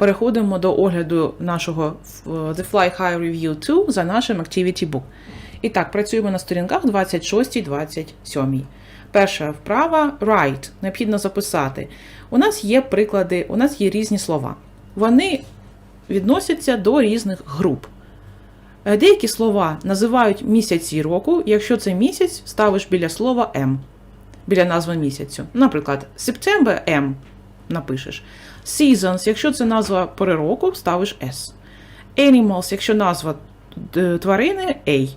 переходимо до огляду нашого е, The Fly High Review 2 за нашим Activity Book. І так, працюємо на сторінках 26-27. Перша вправа write. Необхідно записати. У нас є приклади, у нас є різні слова. Вони відносяться до різних груп. Е, Деякі слова називають місяці року, якщо це місяць, ставиш біля слова М, біля назви місяцю. Наприклад, September M напишеш. Seasons, якщо це назва пори року, ставиш S. Animals, якщо назва е, тварини A.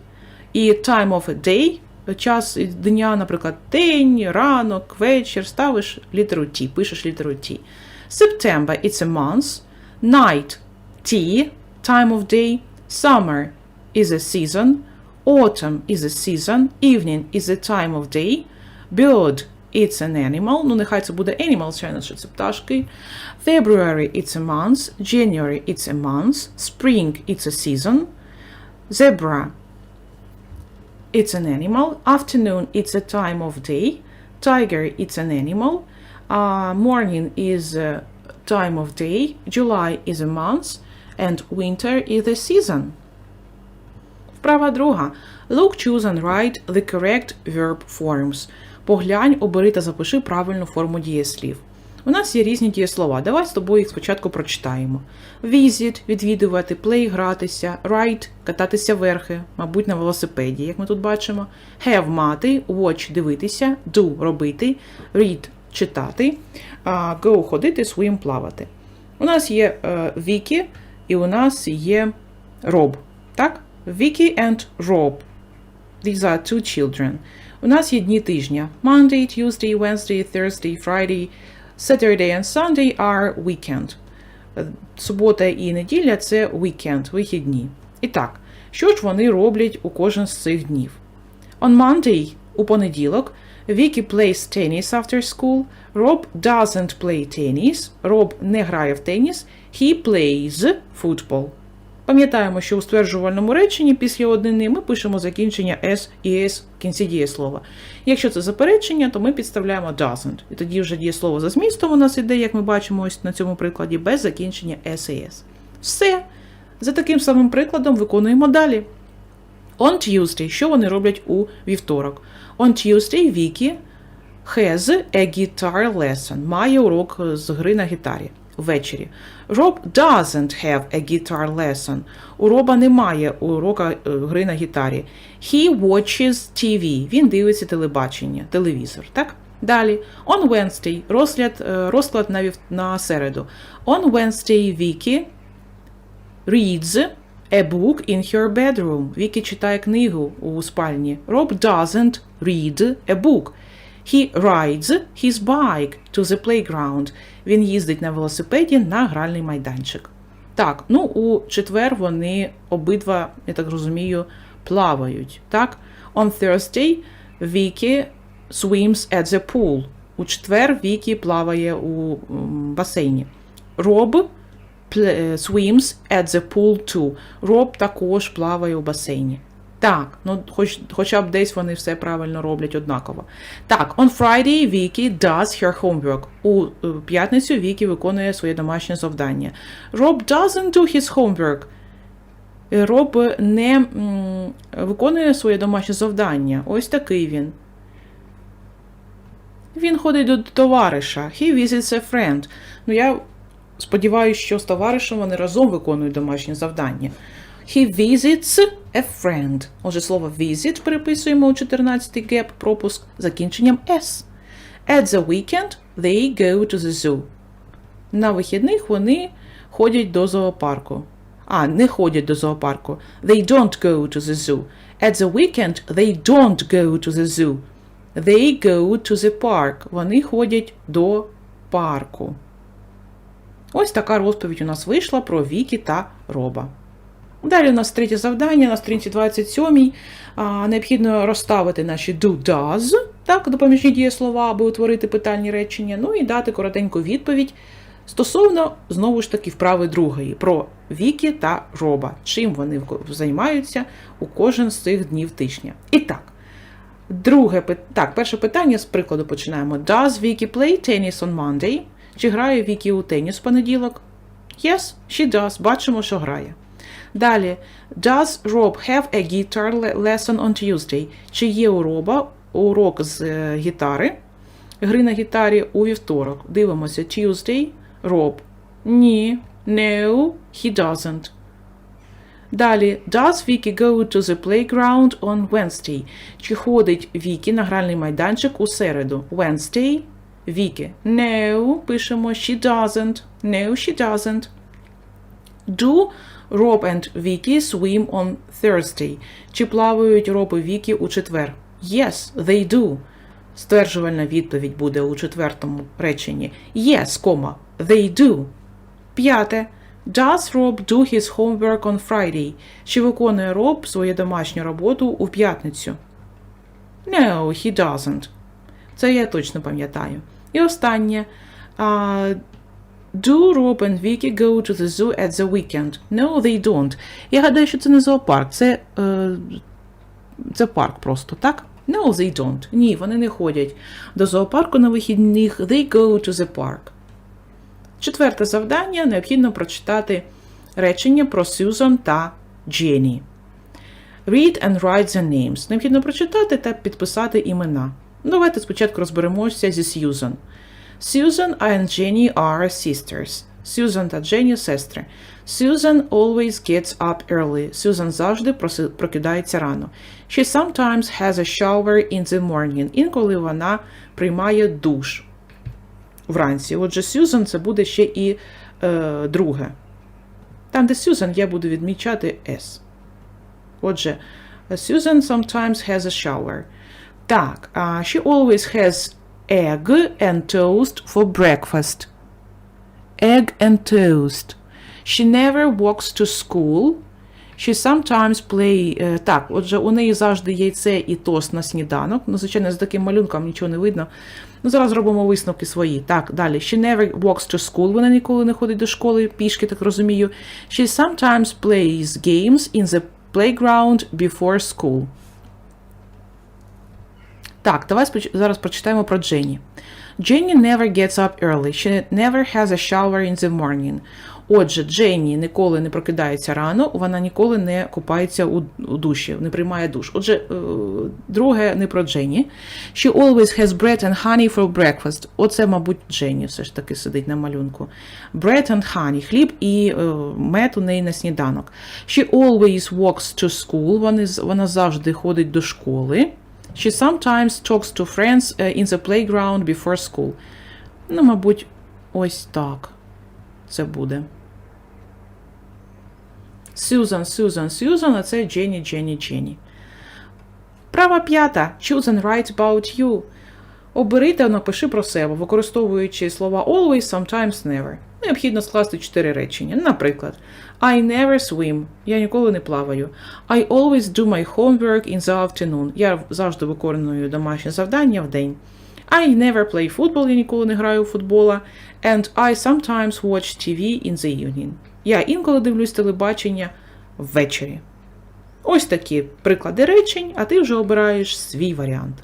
І time of a day, час дня, наприклад, день, ранок, вечір, ставиш літеру T, пишеш літеру T. September it's a month. Night T, time of day. Summer is a season. Autumn is a season. Evening is a time of day. Bird it's an animal. Ну, нехай це буде animal, звичайно, що це пташки. February it's a month. January it's a month. Spring it's a season. Zebra it's an animal. Afternoon it's a time of day. Tiger it's an animal. Uh, morning is a time of day. July is a month. And winter is a season. Вправа друга. Look, choose and write the correct verb forms. Поглянь, обери та запиши правильну форму дієслів. У нас є різні дієслова. Давай з тобою їх спочатку прочитаємо. Visit – відвідувати, play – гратися, ride – кататися верхи, мабуть, на велосипеді, як ми тут бачимо. Have – мати, watch – дивитися, do – робити, read – читати, go – ходити, swim – плавати. У нас є е, Вікі і у нас є Роб. Так? Vicky and Rob. These are two children. У нас є дні тижня. Monday, Tuesday, Wednesday, Thursday, Friday, Saturday and Sunday are weekend. Е, Субота і неділя це weekend, вихідні. І так, що ж вони роблять у кожен з цих днів? On Monday, у понеділок, Vicky plays tennis after school. Rob doesn't play tennis. Роб не грає в теніс. He plays football. Пам'ятаємо, що у стверджувальному реченні після однини ми пишемо закінчення S і S в кінці дієслова. Якщо це заперечення, то ми підставляємо doesn't. І тоді вже дієслово за змістом у нас іде, як ми бачимо ось на цьому прикладі, без закінчення S і S. Все. За таким самим прикладом виконуємо далі. On Tuesday, що вони роблять у вівторок? On Tuesday Vicky has a guitar lesson. Має урок з гри на гітарі ввечері. Rob doesn't have a guitar lesson. У Роба немає урока е, гри на гітарі. He watches TV. Він дивиться телебачення, телевізор. Так? Далі. On Wednesday. Розгляд, е, розклад на, вів... на середу. On Wednesday Vicky reads a book in her bedroom. Вікі читає книгу у спальні. Rob doesn't read a book. He rides his bike to the playground. Він їздить на велосипеді на гральний майданчик. Так, ну у четвер вони обидва, я так розумію, плавають. Так? On Thursday Vicky swims at the pool. У четвер Вікі плаває у басейні. Роб swims at the pool too. Роб також плаває у басейні. Так, ну хоч, хоча б десь вони все правильно роблять однаково. Так, on Friday Vicky does her homework. У е, п'ятницю Вікі виконує своє домашнє завдання. Rob doesn't do his homework. Е, Роб не виконує своє домашнє завдання. Ось такий він. Він ходить до товариша. He visits a friend. Ну, я сподіваюся, що з товаришем вони разом виконують домашнє завдання. He visits a friend. Отже, слово visit переписуємо у 14-й геп пропуск закінченням S. At the weekend they go to the zoo. На вихідних вони ходять до зоопарку. А, не ходять до зоопарку. They don't go to the zoo. At the weekend they don't go to the zoo. They go to the park. Вони ходять до парку. Ось така розповідь у нас вийшла про Вікі та Роба. Далі у нас третє завдання на сторінці 27. А, необхідно розставити наші do does, так, допоміжні дієслова, аби утворити питальні речення, ну і дати коротеньку відповідь стосовно, знову ж таки, вправи другої про Вікі та Роба, чим вони займаються у кожен з цих днів тижня. І так, друге так, перше питання з прикладу починаємо. Does Vicky play tennis on Monday? Чи грає Вікі у теніс в понеділок? Yes, she does. Бачимо, що грає. Далі. Does Rob have a guitar lesson on Tuesday? Чи є у Роба урок з е, гітари? Гри на гітарі у вівторок. Дивимося. Tuesday. Rob. Ні. No, he doesn't. Далі. Does Vicky go to the playground on Wednesday? Чи ходить Вікі на гральний майданчик у середу? Wednesday. Вікі. No. Пишемо. She doesn't. No, she doesn't. Do Rob and Vicky swim on Thursday? Чи плавають Роб і Вікі у четвер? Yes, they do. Стверджувальна відповідь буде у четвертому реченні. Yes, they do. П'яте. Does Rob do his homework on Friday? Чи виконує Роб свою домашню роботу у п'ятницю? No, he doesn't. Це я точно пам'ятаю. І останнє. А, Do Rob and Vicky go to the zoo at the weekend? No, they don't. Я гадаю, що це не зоопарк, це, е, це парк просто, так? No, they don't. Ні, вони не ходять до зоопарку на вихідних. They go to the park. Четверте завдання необхідно прочитати речення про Сьюзан та Дженні. Read and write the names. Необхідно прочитати та підписати імена. Давайте спочатку розберемося зі Сьюзан. Susan and Jenny are sisters. Сьюзан та Дженні – сестри. Susan always gets up early. Сьюзан завжди прокидається рано. She sometimes has a shower in the morning. Інколи вона приймає душ вранці. Отже, Сьюзан це буде ще і е, друге. Там, де Сьюзан, я буду відмічати S. Отже, Susan sometimes has a shower. Так, а, she always has egg and toast for breakfast. Egg and toast. She never walks to school. She sometimes play... е, Так, отже, у неї завжди яйце і тост на сніданок. Ну, звичайно, з таким малюнком нічого не видно. Ну, зараз зробимо висновки свої. Так, далі. She never walks to school. Вона ніколи не ходить до школи, пішки, так розумію. She sometimes plays games in the playground before school. Так, давай зараз прочитаємо про Дженні. Jenny never gets up early. She never has a shower in the morning. Отже, Дженні ніколи не прокидається рано, вона ніколи не купається у, душі, не приймає душ. Отже, е, друге не про Дженні. She always has bread and honey for breakfast. Оце, мабуть, Дженні все ж таки сидить на малюнку. Bread and honey, хліб і е, мед у неї на сніданок. She always walks to school. Вона завжди ходить до школи. She sometimes talks to friends uh, in the playground before school. Ну, мабуть, ось так це буде. Susan, Susan, Susan, а це Jenny, Jenny, Jenny. Права п'ята. Choose and write about you. Обери та напиши про себе, використовуючи слова always, sometimes, never. Необхідно скласти чотири речення. Наприклад, I never swim. Я ніколи не плаваю. I always do my homework in the afternoon. Я завжди виконую домашнє завдання в день. I never play football. Я ніколи не граю у футбола. And I sometimes watch TV in the evening. Я інколи дивлюсь телебачення ввечері. Ось такі приклади речень, а ти вже обираєш свій варіант.